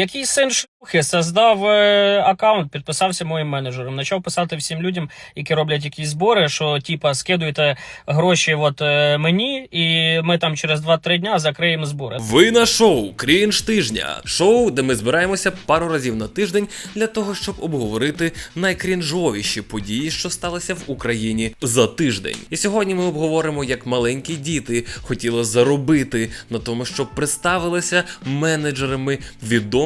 який син шлюхи создав е, аккаунт, підписався моїм менеджером. Почав писати всім людям, які роблять якісь збори, що типа скидуйте гроші от, е, мені, і ми там через 2-3 дня закриємо збори. Ви на шоу Крінж тижня. Шоу, де ми збираємося пару разів на тиждень для того, щоб обговорити найкрінжовіші події, що сталися в Україні за тиждень. І сьогодні ми обговоримо, як маленькі діти хотіли заробити на тому, щоб представилися менеджерами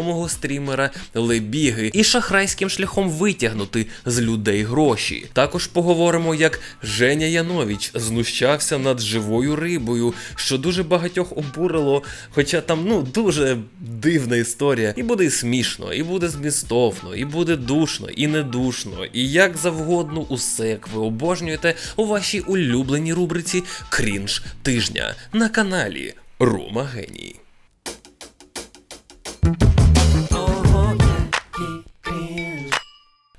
відомого стрімера Лебіги і шахрайським шляхом витягнути з людей гроші. Також поговоримо, як Женя Янович знущався над живою рибою, що дуже багатьох обурило, хоча там ну дуже дивна історія. І буде смішно, і буде змістовно, і буде душно, і не душно, і як завгодно усе, як ви обожнюєте у вашій улюбленій рубриці Крінж тижня на каналі Рома Геній.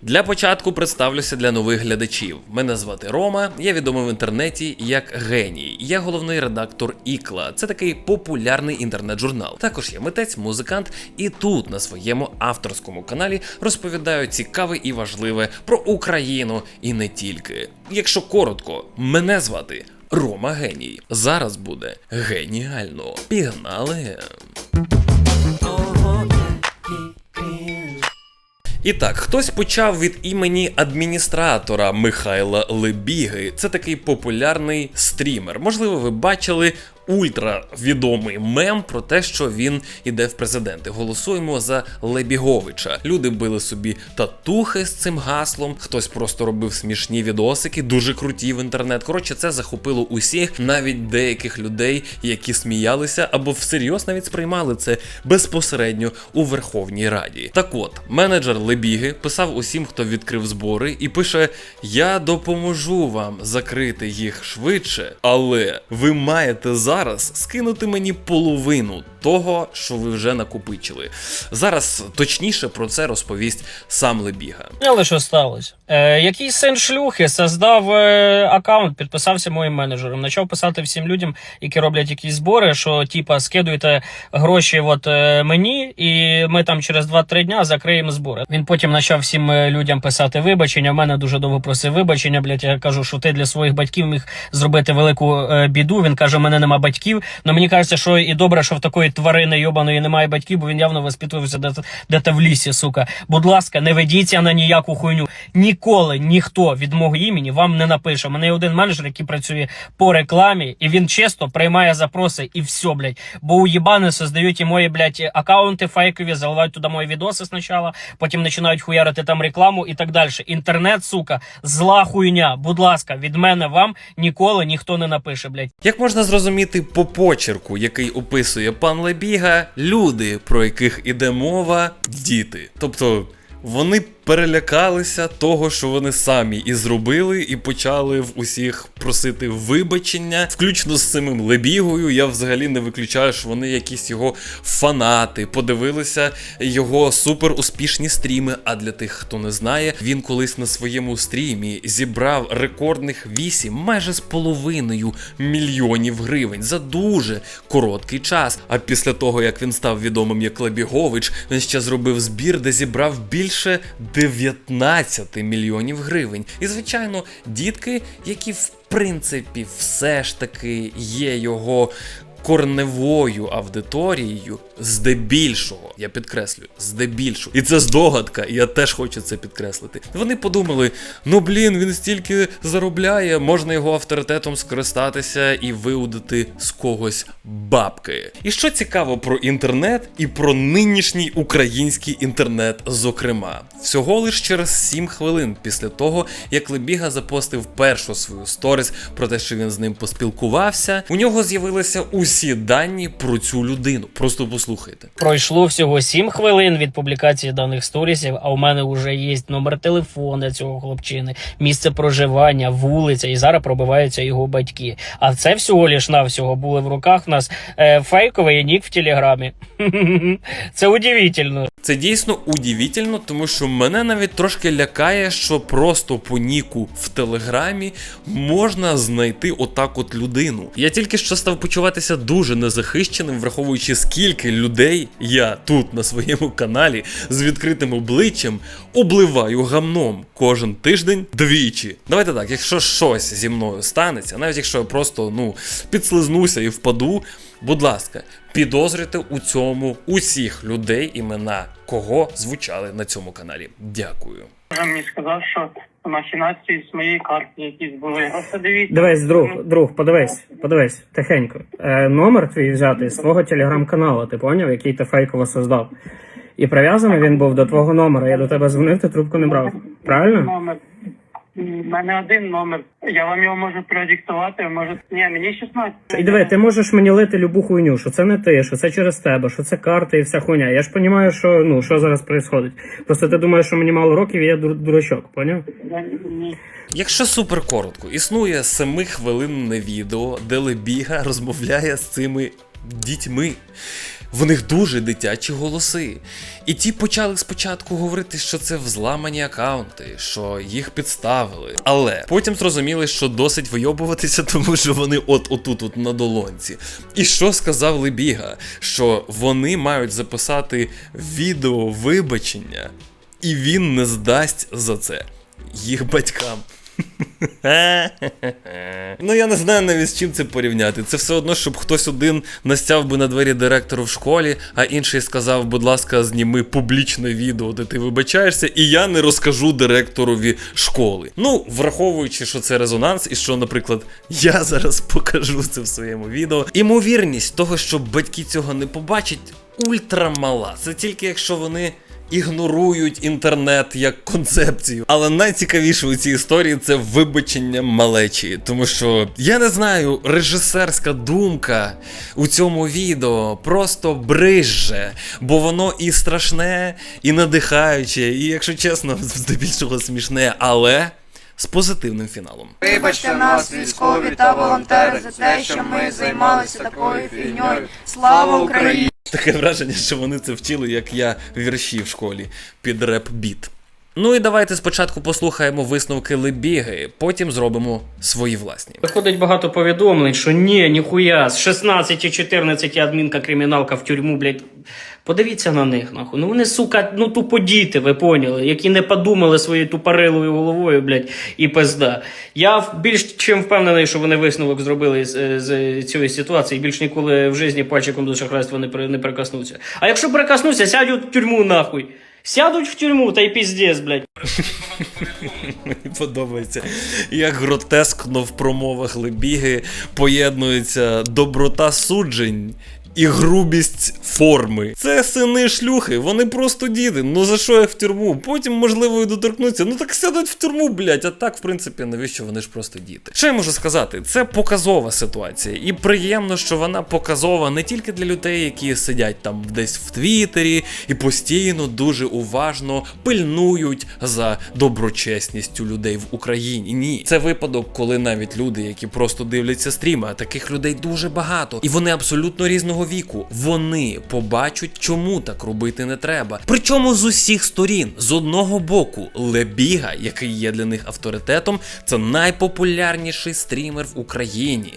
Для початку представлюся для нових глядачів. Мене звати Рома, я відомий в інтернеті як геній. Я головний редактор Ікла. Це такий популярний інтернет-журнал. Також я митець, музикант, і тут на своєму авторському каналі розповідаю цікаве і важливе про Україну і не тільки. Якщо коротко, мене звати Рома Геній. Зараз буде геніально. Пігнали! І так, хтось почав від імені адміністратора Михайла Лебіги. Це такий популярний стрімер. Можливо, ви бачили ультравідомий мем про те, що він іде в президенти. Голосуємо за Лебіговича. Люди били собі татухи з цим гаслом. Хтось просто робив смішні відосики, дуже круті в інтернет. Коротше, це захопило усіх, навіть деяких людей, які сміялися або всерйоз навіть сприймали це безпосередньо у Верховній Раді. Так от, менеджер Лебіги писав усім, хто відкрив збори, і пише: Я допоможу вам закрити їх швидше, але ви маєте зараз скинути мені половину того, що ви вже накопичили. Зараз точніше про це розповість сам Лебіга. Але що сталося? Е, який син шлюхи создав е, аккаунт, підписався моїм менеджером. Почав писати всім людям, які роблять якісь збори, що типа скидуйте гроші от, е, мені, і ми там через 2-3 дня закриємо збори. Він потім почав всім е, людям писати вибачення. В мене дуже довго просив вибачення. Блять, я кажу, що ти для своїх батьків міг зробити велику біду. Він каже, у мене нема батьків. Ну мені кажеться, що і добре, що в такої тварини йобаної немає батьків, бо він явно воспитувався де- де-то в лісі, сука. Будь ласка, не ведіться на ніяку хуйню. Ніколи ніхто від мого імені вам не напише. У мене є один менеджер, який працює по рекламі, і він чисто приймає запроси і все, блядь. Бо уїбани создають і мої, блядь, аккаунти фейкові, заливають туди мої відоси спочатку, потім починають хуярити там рекламу і так далі. Інтернет, сука, зла хуйня. Будь ласка, від мене вам ніколи ніхто не напише, блядь. Як можна зрозуміти по почерку, який описує пан Лебіга, люди, про яких іде мова, діти. Тобто вони перелякалися того, що вони самі і зробили, і почали в усіх просити вибачення, включно з самим Лебігою. Я взагалі не виключаю, що вони якісь його фанати, подивилися його супер успішні стріми. А для тих, хто не знає, він колись на своєму стрімі зібрав рекордних 8, майже з половиною мільйонів гривень за дуже короткий час. А після того, як він став відомим як Лебігович, він ще зробив збір, де зібрав більше 19 мільйонів гривень. І звичайно, дітки, які в принципі все ж таки є його корневою аудиторією, здебільшого, я підкреслюю, здебільшого. І це здогадка, і я теж хочу це підкреслити. Вони подумали: ну блін, він стільки заробляє, можна його авторитетом скористатися і виудити з когось бабки. І що цікаво про інтернет і про нинішній український інтернет, зокрема, всього лиш через 7 хвилин після того, як Лебіга запостив першу свою сторіс про те, що він з ним поспілкувався, у нього з'явилися усі дані про цю людину. Просто послухайте. Пройшло всього 7 хвилин від публікації даних сторісів, а у мене вже є номер телефона цього хлопчини, місце проживання, вулиця, і зараз пробиваються його батьки. А це всього лиш навсього були в руках у нас е, фейковий нік в телеграмі. Це удивительно. Це дійсно удивительно, тому що мене навіть трошки лякає, що просто по ніку в телеграмі можна знайти отак от людину. Я тільки що став почуватися дуже незахищеним, враховуючи скільки людей я тут на своєму каналі з відкритим обличчям обливаю гамном кожен тиждень двічі. Давайте так, якщо щось зі мною станеться, навіть якщо я просто ну підслизнуся і впаду, будь ласка, підозрюйте у цьому усіх людей, імена кого звучали на цьому каналі. Дякую. Мені сказав, що махінації з моєї карти якісь були. Просто дивіться. Дивись, друг, друг, подивись, подивись, тихенько. Е, номер твій взяти з твого телеграм-каналу, ти поняв, який ти фейково создав. І прив'язаний він був до твого номера. Я до тебе дзвонив, ти трубку не брав. Правильно? Номер. У мене один номер. Я вам його можу продиктувати, може. Ні, мені 16. І диви, ти можеш мені лити любу хуйню, що це не ти, що це через тебе, що це карти і вся хуйня. Я ж розумію, що ну що зараз відбувається. Просто ти думаєш, що мені мало років, і я дур- дурачок, поняв? Ні. Якщо супер коротко, існує семихвилинне відео, де Лебіга розмовляє з цими дітьми. В них дуже дитячі голоси. І ті почали спочатку говорити, що це взламані акаунти, що їх підставили. Але потім зрозуміли, що досить вийобуватися, тому що вони от отут, от на долонці. І що сказав Лебіга? Що вони мають записати відео вибачення, і він не здасть за це їх батькам. Ну я не знаю навіть з чим це порівняти. Це все одно, щоб хтось один настяв би на двері директору в школі, а інший сказав, будь ласка, зніми публічне відео, де ти вибачаєшся, і я не розкажу директорові школи. Ну, враховуючи, що це резонанс, і що, наприклад, я зараз покажу це в своєму відео. Імовірність того, що батьки цього не побачать, ультрамала. Це тільки якщо вони ігнорують інтернет як концепцію. Але найцікавіше у цій історії це вибачення малечі. Тому що я не знаю, режисерська думка у цьому відео просто брижже, бо воно і страшне, і надихаюче, і, якщо чесно, здебільшого смішне, але. З позитивним фіналом. Вибачте нас, військові та волонтери, за те, що ми займалися такою фігньою. Слава Україні! Таке враження, що вони це вчили, як я вірші в школі під реп-біт. Ну і давайте спочатку послухаємо висновки Лебіги, потім зробимо свої власні. Виходить багато повідомлень, що ні, ніхуя, з 16 14 адмінка криміналка в тюрму, блядь. Подивіться на них, нахуй. Ну вони, сука, ну тупо діти, ви поняли, які не подумали своєю тупорилою головою, блядь, і пизда. Я більш чим впевнений, що вони висновок зробили з, з цієї ситуації, більш ніколи в житті пальчиком до шахрайства не, не прикоснуться. А якщо прикоснуться, сядуть в тюрму нахуй. Сядуть в тюрму, та й піздець, блядь. Мені подобається, як гротескно в промовах Лебіги поєднується доброта суджень. І грубість форми. Це сини шлюхи, вони просто діти. Ну за що їх в тюрму? Потім, можливо, і доторкнуться. Ну так сядуть в тюрму, блядь. А так, в принципі, навіщо вони ж просто діти? Що я можу сказати? Це показова ситуація. І приємно, що вона показова не тільки для людей, які сидять там десь в Твіттері і постійно дуже уважно пильнують за доброчесністю людей в Україні. Ні, це випадок, коли навіть люди, які просто дивляться стріми, а таких людей дуже багато, і вони абсолютно різного віку. Вони побачать, чому так робити не треба. Причому з усіх сторін, з одного боку, Лебіга, який є для них авторитетом, це найпопулярніший стрімер в Україні.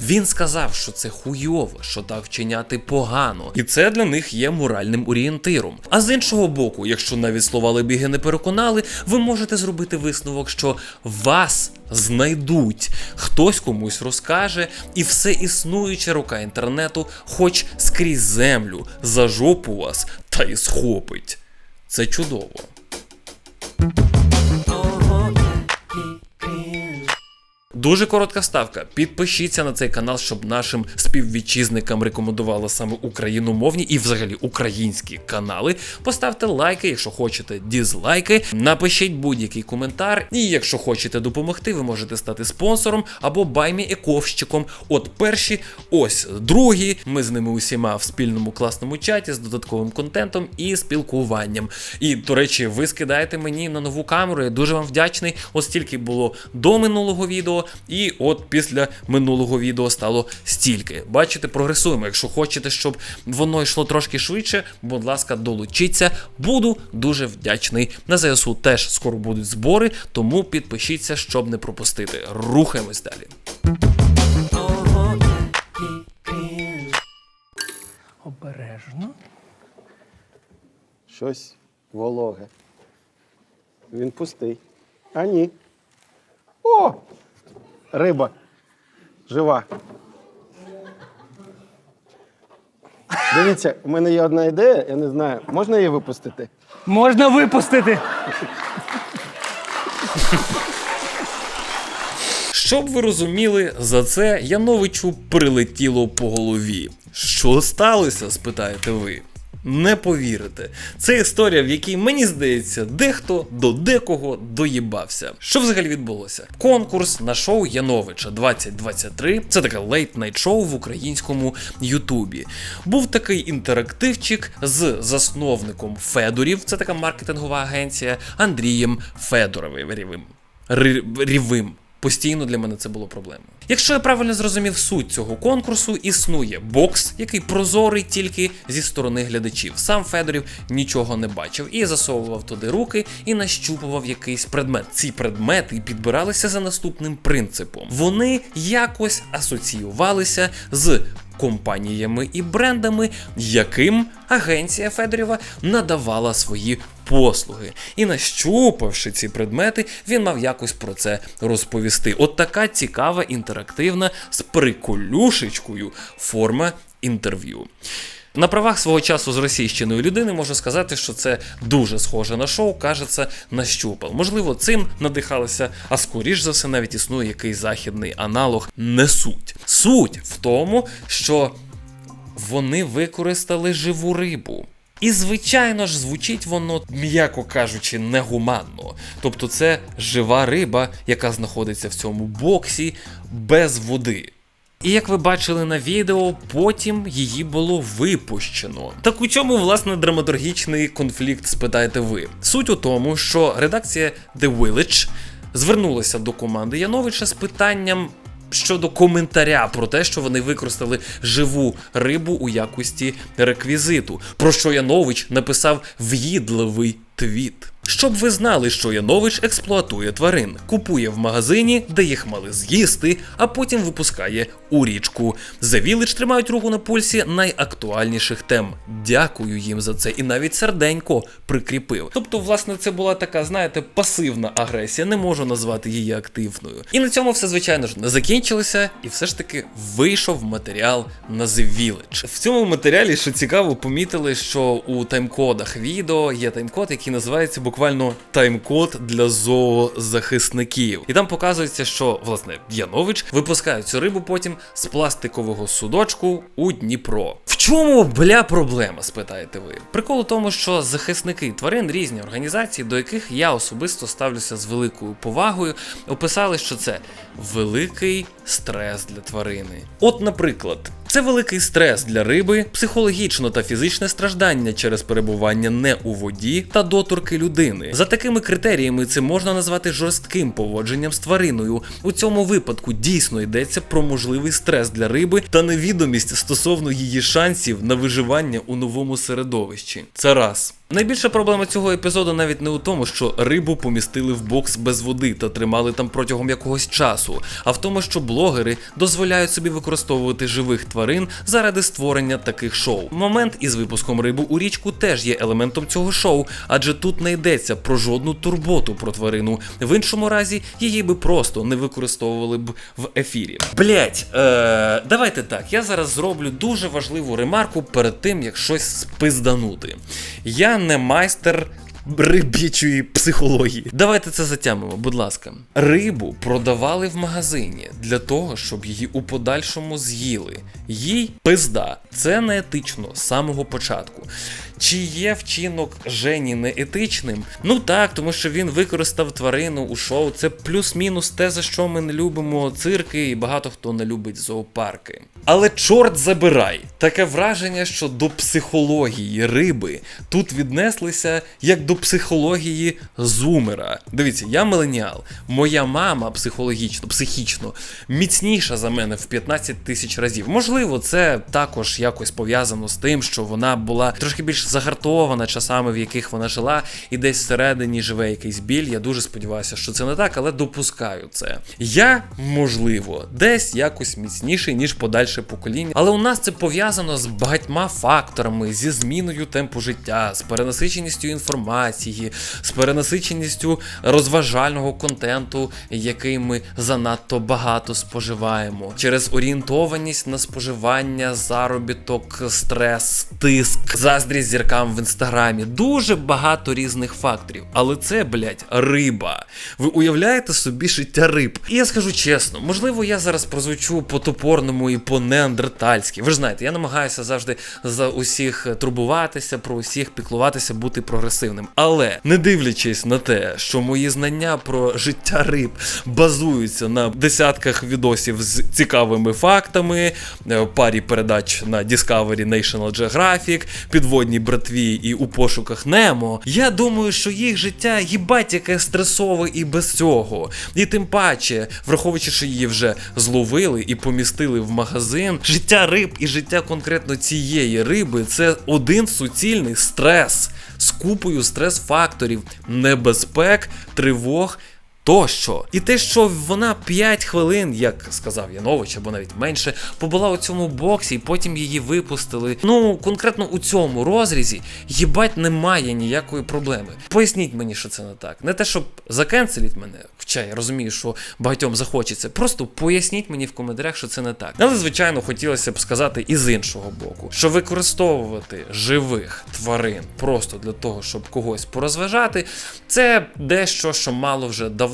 Він сказав, що це хуйово, що так вчиняти погано, і це для них є моральним орієнтиром. А з іншого боку, якщо навіть слова Лебіги не переконали, ви можете зробити висновок, що вас знайдуть, хтось комусь розкаже, і все існуюча рука інтернету, хоч скрізь землю, за жопу вас та й схопить. Це чудово. Дуже коротка ставка. Підпишіться на цей канал, щоб нашим співвітчизникам рекомендували саме україномовні і взагалі українські канали. Поставте лайки, якщо хочете, дізлайки. Напишіть будь-який коментар. І якщо хочете допомогти, ви можете стати спонсором або баймі ековщиком. От перші, ось другі. Ми з ними усіма в спільному класному чаті з додатковим контентом і спілкуванням. І, до речі, ви скидаєте мені на нову камеру. Я дуже вам вдячний. Ось стільки було до минулого відео, і от після минулого відео стало стільки. Бачите, прогресуємо. Якщо хочете, щоб воно йшло трошки швидше, будь ласка, долучіться. Буду дуже вдячний. На ЗСУ теж скоро будуть збори, тому підпишіться, щоб не пропустити. Рухаємось далі. обережно. Щось вологе. Він пустий. А ні. О! Риба. Жива. Дивіться, у мене є одна ідея, я не знаю, можна її випустити? Можна випустити. Щоб ви розуміли, за це Яновичу прилетіло по голові. Що сталося? спитаєте ви. Не повірите. Це історія, в якій мені здається, дехто до декого доїбався. Що взагалі відбулося? Конкурс на шоу Яновича 2023. Це таке лейт-найт шоу в українському Ютубі. Був такий інтерактивчик з засновником Федорів. Це така маркетингова агенція Андрієм Федоровим. Рівим. Постійно для мене це було проблемою. Якщо я правильно зрозумів суть цього конкурсу, існує бокс, який прозорий тільки зі сторони глядачів. Сам Федорів нічого не бачив і засовував туди руки і нащупував якийсь предмет. Ці предмети підбиралися за наступним принципом. Вони якось асоціювалися з компаніями і брендами, яким агенція Федорєва надавала свої послуги. І нащупавши ці предмети, він мав якось про це розповісти. От така цікава, інтерактивна з приколюшечкою форма інтерв'ю. На правах свого часу з російщиною людини можу сказати, що це дуже схоже на шоу, кажеться, нащупал. Можливо, цим надихалися, а скоріш за все навіть існує якийсь західний аналог. Не суть. Суть в тому, що вони використали живу рибу. І, звичайно ж, звучить воно, м'яко кажучи, негуманно. Тобто, це жива риба, яка знаходиться в цьому боксі без води. І як ви бачили на відео, потім її було випущено. Так у чому власне драматургічний конфлікт, спитаєте ви? Суть у тому, що редакція The Village звернулася до команди Яновича з питанням щодо коментаря про те, що вони використали живу рибу у якості реквізиту, про що Янович написав в'їдливий твіт. Щоб ви знали, що Янович експлуатує тварин, купує в магазині, де їх мали з'їсти, а потім випускає у річку. The Village тримають руку на пульсі найактуальніших тем. Дякую їм за це, і навіть серденько прикріпив. Тобто, власне, це була така, знаєте, пасивна агресія, не можу назвати її активною. І на цьому все, звичайно ж, не закінчилося, і все ж таки вийшов матеріал на The Village. В цьому матеріалі, що цікаво, помітили, що у таймкодах відео є таймкод, який називається буквально таймкод для зоозахисників. І там показується, що власне Янович випускає цю рибу потім з пластикового судочку у Дніпро. В чому бля проблема? спитаєте ви? Прикол у тому, що захисники тварин різні організації, до яких я особисто ставлюся з великою повагою, описали, що це великий стрес для тварини. От, наприклад, це великий стрес для риби, психологічно та фізичне страждання через перебування не у воді та доторки людини. За такими критеріями це можна назвати жорстким поводженням з твариною. У цьому випадку дійсно йдеться про можливий стрес для риби та невідомість стосовно її шансів на виживання у новому середовищі. Це раз. Найбільша проблема цього епізоду навіть не у тому, що рибу помістили в бокс без води та тримали там протягом якогось часу, а в тому, що блогери дозволяють собі використовувати живих тварин заради створення таких шоу. Момент із випуском рибу у річку теж є елементом цього шоу, адже тут не йдеться про жодну турботу про тварину. В іншому разі її би просто не використовували б в ефірі. Блять, е, давайте так. Я зараз зроблю дуже важливу ремарку перед тим, як щось спизданути. Я не майстер. Риб'ячої психології. Давайте це затямимо, будь ласка. Рибу продавали в магазині для того, щоб її у подальшому з'їли. Їй пизда. Це не етично з самого початку. Чи є вчинок Жені неетичним? Ну так, тому що він використав тварину у шоу. Це плюс-мінус те, за що ми не любимо цирки, і багато хто не любить зоопарки. Але чорт забирай, таке враження, що до психології риби тут віднеслися як до психології зумера. Дивіться, я миленіал. Моя мама психологічно, психічно міцніша за мене в 15 тисяч разів. Можливо, це також якось пов'язано з тим, що вона була трошки більш загартована часами, в яких вона жила, і десь всередині живе якийсь біль. Я дуже сподіваюся, що це не так, але допускаю це. Я, можливо, десь якось міцніший, ніж подальше покоління, але у нас це пов'язано з багатьма факторами, зі зміною темпу життя, з перенасиченістю інформації, з перенасиченістю розважального контенту, який ми занадто багато споживаємо, через орієнтованість на споживання, заробіток, стрес, тиск, заздрість зіркам в інстаграмі. Дуже багато різних факторів. Але це, блядь, риба. Ви уявляєте собі життя риб? І я скажу чесно, можливо, я зараз прозвучу по топорному і по неандертальськи. Ви ж знаєте, я намагаюся завжди за усіх турбуватися, про усіх піклуватися, бути прогресивним. Але не дивлячись на те, що мої знання про життя риб базуються на десятках відосів з цікавими фактами, е, парі передач на Discovery National Geographic, підводній братві і у пошуках Немо, я думаю, що їх життя їбать яке стресове і без цього. І тим паче, враховуючи, що її вже зловили і помістили в магазин, життя риб і життя конкретно цієї риби це один суцільний стрес з купою стрес-факторів, небезпек, тривог. Тощо, і те, що вона 5 хвилин, як сказав Янович, або навіть менше, побула у цьому боксі, і потім її випустили. Ну, конкретно у цьому розрізі, їбать, немає ніякої проблеми. Поясніть мені, що це не так. Не те, щоб закенселіть мене, хоча я розумію, що багатьом захочеться. Просто поясніть мені в коментарях, що це не так. Але, звичайно, хотілося б сказати і з іншого боку, що використовувати живих тварин просто для того, щоб когось порозважати, це дещо, що мало вже давно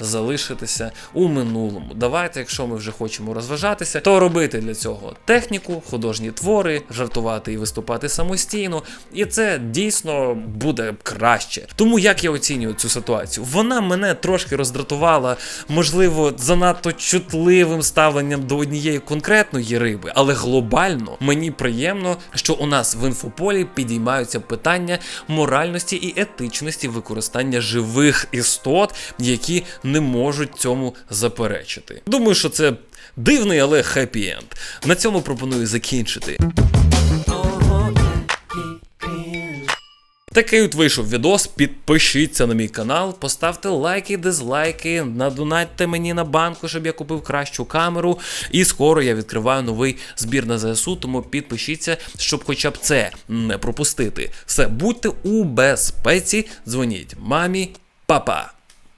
залишитися у минулому. Давайте, якщо ми вже хочемо розважатися, то робити для цього техніку, художні твори, жартувати і виступати самостійно. І це дійсно буде краще. Тому як я оцінюю цю ситуацію? Вона мене трошки роздратувала, можливо, занадто чутливим ставленням до однієї конкретної риби, але глобально мені приємно, що у нас в інфополі підіймаються питання моральності і етичності використання живих істот, які не можуть цьому заперечити. Думаю, що це дивний, але хеппі-енд. На цьому пропоную закінчити. Такий от вийшов відос. Підпишіться на мій канал, поставте лайки, дизлайки, надонатьте мені на банку, щоб я купив кращу камеру. І скоро я відкриваю новий збір на ЗСУ, тому підпишіться, щоб хоча б це не пропустити. Все, будьте у безпеці, дзвоніть мамі, папа.